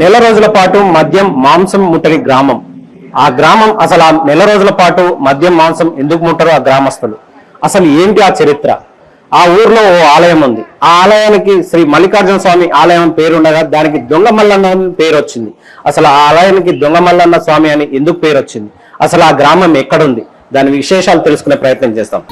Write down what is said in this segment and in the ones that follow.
నెల రోజుల పాటు మద్యం మాంసం ముట్టని గ్రామం. ఆ గ్రామం అసలు ఆ నెల రోజుల పాటు మద్యం మాంసం ఎందుకు ముట్టరు ఆ గ్రామస్తులు? అసలు ఏంటి ఆ చరిత్ర? ఆ ఊర్లో ఓ ఆలయం ఉంది. ఆ ఆలయానికి శ్రీ మల్లికార్జున స్వామి ఆలయం పేరుండగా దానికి దొంగ మల్లన్న అని పేరు వచ్చింది. అసలు ఆ ఆలయానికి దొంగ మల్లన్న స్వామి అని ఎందుకు పేరు వచ్చింది? అసలు ఆ గ్రామం ఎక్కడుంది? దాని విశేషాలు తెలుసుకునే ప్రయత్నం చేస్తాం.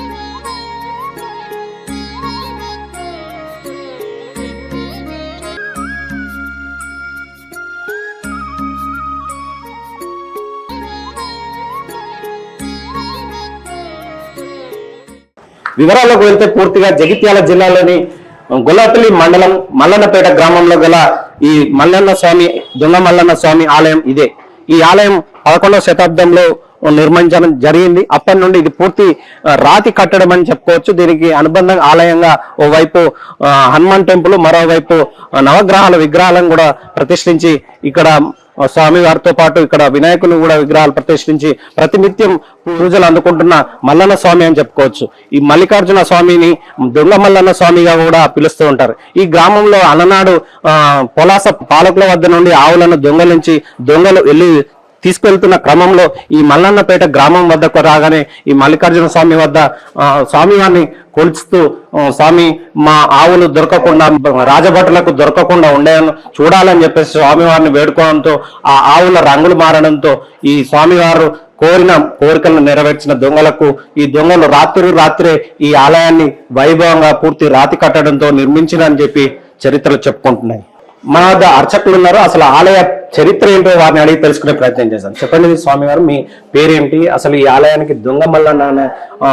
వివరాల్లోకి వెళ్తే పూర్తిగా జగిత్యాల జిల్లాలోని గొల్లపల్లి మండలం మల్లన్నపేట గ్రామంలో గల ఈ మల్లన్న స్వామి దొంగ మల్లన్న స్వామి ఆలయం ఇదే. ఈ ఆలయం పదకొండవ శతాబ్దంలో నిర్మించడం జరిగింది. అప్పటి నుండి ఇది పూర్తి రాతి కట్టడం అని చెప్పుకోవచ్చు. దీనికి అనుబంధంగా ఆలయంగా ఓవైపు హనుమాన్ టెంపుల్ మరోవైపు నవగ్రహాల విగ్రహాలను కూడా ప్రతిష్ఠించి ఇక్కడ స్వామి వారితో పాటు ఇక్కడ వినాయకుని కూడా విగ్రహాలు ప్రతిష్ఠించి ప్రతినిత్యం పూజలు అందుకుంటున్న మల్లన్న స్వామి అని చెప్పుకోవచ్చు. ఈ మల్లికార్జున స్వామిని దొంగ మల్లన్న స్వామిగా కూడా పిలుస్తూ ఉంటారు. ఈ గ్రామంలో అలనాడు ఆ, పొలాస పాలకుల వద్ద నుండి ఆవులను దొంగలించి దొంగలు వెళ్ళి తీసుకెళ్తున్న క్రమంలో ఈ మల్లన్నపేట గ్రామం వద్దకు రాగానే ఈ మల్లికార్జున స్వామి వద్ద స్వామివారిని కొలుస్తూ స్వామి మా ఆవులు దొరకకుండా రాజభటులకు దొరకకుండా ఉండేను చూడాలని చెప్పేసి స్వామివారిని వేడుకోవడంతో ఆ ఆవుల రంగులు మారడంతో ఈ స్వామివారు కోరిన కోరికలను నెరవేర్చిన దొంగలకు ఈ దొంగలు రాత్రి రాత్రే ఈ ఆలయాన్ని వైభవంగా పూర్తి రాతి కట్టడంతో నిర్మించినని చెప్పి చరిత్రలు చెప్పుకుంటున్నాయి. మన వద్ద అర్చకులు ఉన్నారు అసలు ఆలయ చరిత్ర ఏంటో వారిని అడిగి తెలుసుకునే ప్రయత్నం చేశాం చెప్పండి స్వామి గారు మీ పేరేంటి? అసలు ఈ ఆలయానికి దొంగ మల్లన్న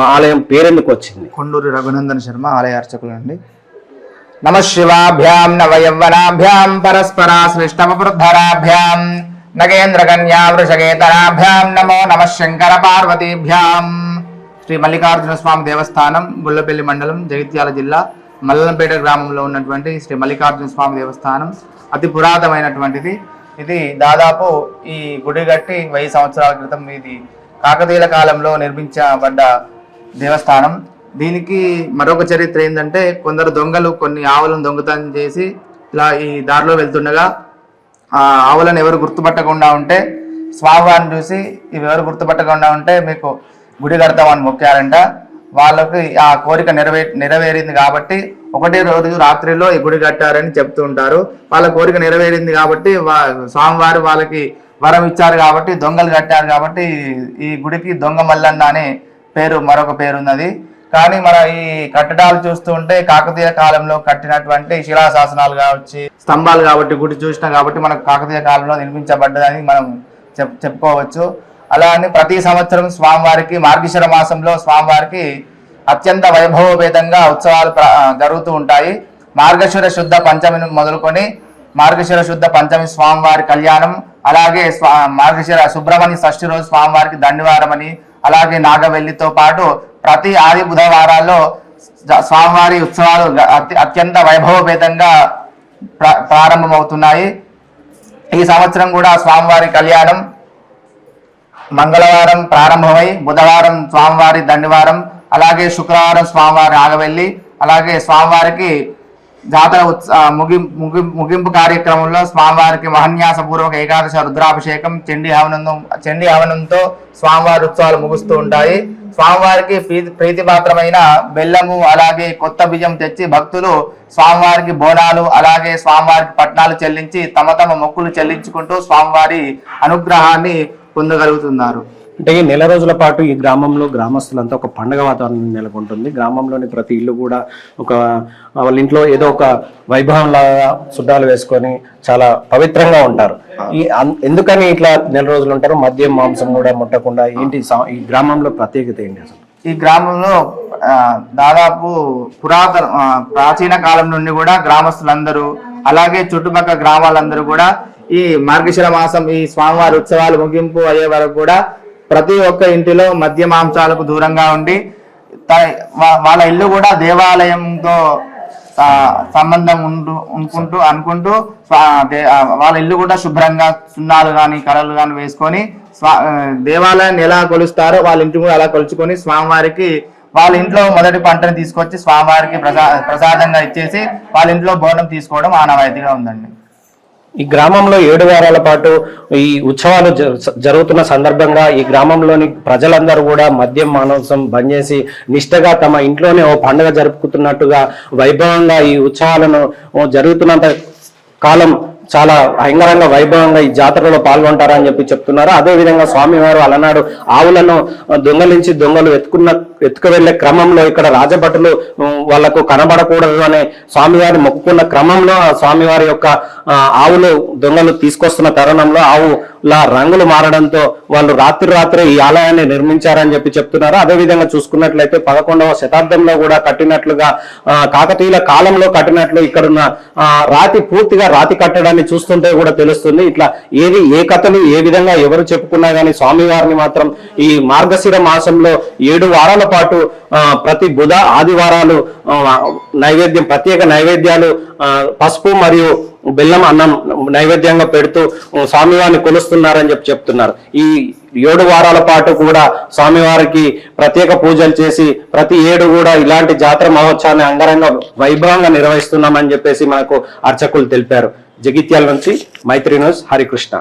ఆలయం పేరెందుకు వచ్చింది? కొండూరు రఘునందన్ శర్మ ఆలయ అర్చకులు అండి నమ శివాభ్యాం నవయవ్వనాభ్యాం పరస్పరాశ్లిష్టవృద్ధరాభ్యాం నగేంద్ర కన్యా వృషగేతరాభ్యాం నమో నమ శంకర పార్వతీభ్యాం శ్రీ మల్లికార్జున స్వామి దేవస్థానం గుళ్ళపల్లి మండలం జగిత్యాల జిల్లా మల్లంపేట గ్రామంలో ఉన్నటువంటి శ్రీ మల్లికార్జున స్వామి దేవస్థానం అతి పురాతనమైనటువంటిది. ఇది దాదాపు ఈ గుడి కట్టి వెయ్యి సంవత్సరాల క్రితం ఇది కాకతీయుల కాలంలో నిర్మించబడ్డ దేవస్థానం. దీనికి మరొక చరిత్ర ఏంటంటే కొందరు దొంగలు కొన్ని ఆవులను దొంగతనం చేసి ఇలా ఈ దారిలో వెళ్తుండగా ఆ ఆవులను ఎవరు గుర్తుపట్టకుండా ఉంటే స్వామివారిని చూసి ఇవి ఎవరు గుర్తుపట్టకుండా ఉంటే మీకు గుడి కడతామని మొక్కారంట. వాళ్ళకి ఆ కోరిక నెరవే నెరవేరింది కాబట్టి ఒకటే రోజు రాత్రిలో ఈ గుడి కట్టారని చెప్తూ ఉంటారు. వాళ్ళ కోరిక నెరవేరింది కాబట్టి వా- స్వామివారు వాళ్ళకి వరం ఇచ్చారు కాబట్టి దొంగలు కట్టారు కాబట్టి ఈ గుడికి దొంగ మల్లన్న అనే పేరు మరొక పేరు ఉన్నది. కానీ మన ఈ కట్టడాలు చూస్తూ ఉంటే కాకతీయ కాలంలో కట్టినటువంటి శిలాశాసనాలు కావచ్చు స్తంభాలు కాబట్టి గుడి చూసినా కాబట్టి మనకు కాకతీయ కాలంలో నిర్మించబడ్డదని మనం చెప్ చెప్పుకోవచ్చు. అలా అని ప్రతి సంవత్సరం స్వామివారికి మార్గశిర మాసంలో స్వామివారికి అత్యంత వైభవభేదంగా ఉత్సవాలు జరుగుతూ ఉంటాయి. మార్గశిర శుద్ధ పంచమిని మొదలుకొని మార్గశిర శుద్ధ పంచమి స్వామివారి కళ్యాణం అలాగే స్వా మార్గశిర సుబ్రహ్మణ్య షష్ఠి రోజు స్వామివారికి దండివారమని అలాగే నాగవెల్లితో పాటు ప్రతి ఆది బుధవారాల్లో స్వామివారి ఉత్సవాలు అత్యంత వైభవభేదంగా ప్ర- ప్రారంభమవుతున్నాయి. ఈ సంవత్సరం కూడా స్వామివారి కళ్యాణం మంగళవారం ప్రారంభమై బుధవారం స్వామివారి దండివారం అలాగే శుక్రవారం స్వామివారి ఆగవెల్లి అలాగే స్వామివారికి జాతర ఉత్స ముగింపు ముగి ముగి ముగింపు కార్యక్రమంలో స్వామివారికి మహన్యాసపూర్వక ఏకాదశ రుద్రాభిషేకం చండి హవనంతో చండి హవనంతో స్వామివారి ఉత్సవాలు ముగుస్తూ ఉంటాయి. స్వామివారికి ప్రీతి ప్రీతిపాత్రమైన బెల్లము అలాగే కొత్త బియ్యం తెచ్చి భక్తులు స్వామివారికి బోనాలు అలాగే స్వామివారికి పట్నాలు చెల్లించి తమ తమ మొక్కులు చెల్లించుకుంటూ స్వామివారి అనుగ్రహాన్ని పొందగలుగుతున్నారు. అంటే ఈ నెల రోజుల పాటు ఈ గ్రామంలో గ్రామస్తులంతా ఒక పండగ వాతావరణం నెలకొంటుంది. గ్రామంలోని ప్రతి ఇల్లు కూడా ఒక వాళ్ళ ఇంట్లో ఏదో ఒక వైభవం లాగా సుడ్డాలు వేసుకొని చాలా పవిత్రంగా ఉంటారు. ఈ ఎందుకని ఇట్లా నెల రోజులు ఉంటారు? మద్యం మాంసం కూడా ముట్టకుండా ఏంటి ఈ గ్రామంలో ప్రత్యేకత ఏంటి అసలు? ఈ గ్రామంలో దాదాపు పురాతన ప్రాచీన కాలం నుండి కూడా గ్రామస్తులందరూ అలాగే చుట్టుపక్కల గ్రామాలందరూ కూడా ఈ మార్గశిర మాసం ఈ స్వామివారి ఉత్సవాలు ముగింపు అయ్యే వరకు కూడా ప్రతి ఒక్క ఇంటిలో మద్య మాంసాలకు దూరంగా ఉండి వాళ్ళ ఇల్లు కూడా దేవాలయంతో సంబంధం ఉంటూ అనుకుంటూ అనుకుంటూ వాళ్ళ ఇల్లు కూడా శుభ్రంగా సున్నాలు కానీ కలలు కానీ వేసుకొని స్వా దేవాలయాన్ని ఎలా కొలుస్తారో వాళ్ళ ఇంటి కూడా అలా కొలుచుకొని స్వామివారికి వాళ్ళ ఇంట్లో మొదటి పంటను తీసుకొచ్చి స్వామివారికి ప్రసా ప్రసాదంగా ఇచ్చేసి వాళ్ళ ఇంట్లో బోనం తీసుకోవడం ఆనవాయితీగా ఉందండి. ఈ గ్రామంలో ఏడు వారాల పాటు ఈ ఉత్సవాలు జరుగుతున్న సందర్భంగా ఈ గ్రామంలోని ప్రజలందరూ కూడా మద్యం మానవసం బంద్ చేసి నిష్టగా తమ ఇంట్లోనే ఓ పండుగ జరుపుకుతున్నట్టుగా వైభవంగా ఈ ఉత్సవాలను జరుగుతున్నంత కాలం చాలా భయంకరంగా వైభవంగా ఈ జాతరలో పాల్గొంటారని చెప్పి చెప్తున్నారు. అదే విధంగా స్వామివారు అలనాడు ఆవులను దొంగలించి దొంగలు ఎత్తుకున్న ఎత్తుకు వెళ్ళే క్రమంలో ఇక్కడ రాజభటులు వాళ్ళకు కనబడకూడదు అనే స్వామివారి మొక్కుకున్న క్రమంలో ఆ స్వామివారి యొక్క ఆవులు దొంగలు తీసుకొస్తున్న తరుణంలో ఆవుల రంగులు మారడంతో వాళ్ళు రాత్రి రాత్రి ఈ ఆలయాన్ని నిర్మించారని చెప్పి చెప్తున్నారు. అదే విధంగా చూసుకున్నట్లయితే పదకొండవ శతాబ్దంలో కూడా కట్టినట్లుగా కాకతీయుల కాలంలో కట్టినట్లు ఇక్కడున్న రాతి పూర్తిగా రాతి కట్టడాన్ని చూస్తుంటే కూడా తెలుస్తుంది. ఇట్లా ఏది ఏ కథలు ఏ విధంగా ఎవరు చెప్పుకున్నా గానీ స్వామివారిని మాత్రం ఈ మార్గశిర మాసంలో ఏడు వారాల పాటు ప్రతి బుధ ఆదివారాలు నైవేద్యం ప్రత్యేక నైవేద్యాలు పసుపు మరియు బెల్లం అన్నం నైవేద్యంగా పెడుతూ స్వామివారిని కొలుస్తున్నారని చెప్పి చెప్తున్నారు. ఈ ఏడు వారాల పాటు కూడా స్వామివారికి ప్రత్యేక పూజలు చేసి ప్రతి ఏడు కూడా ఇలాంటి జాతర మహోత్సవాన్ని అంగరంగ వైభవంగా నిర్వహిస్తున్నామని చెప్పేసి మనకు అర్చకులు తెలిపారు. జగిత్యాల నుంచి మైత్రి న్యూస్ హరికృష్ణ.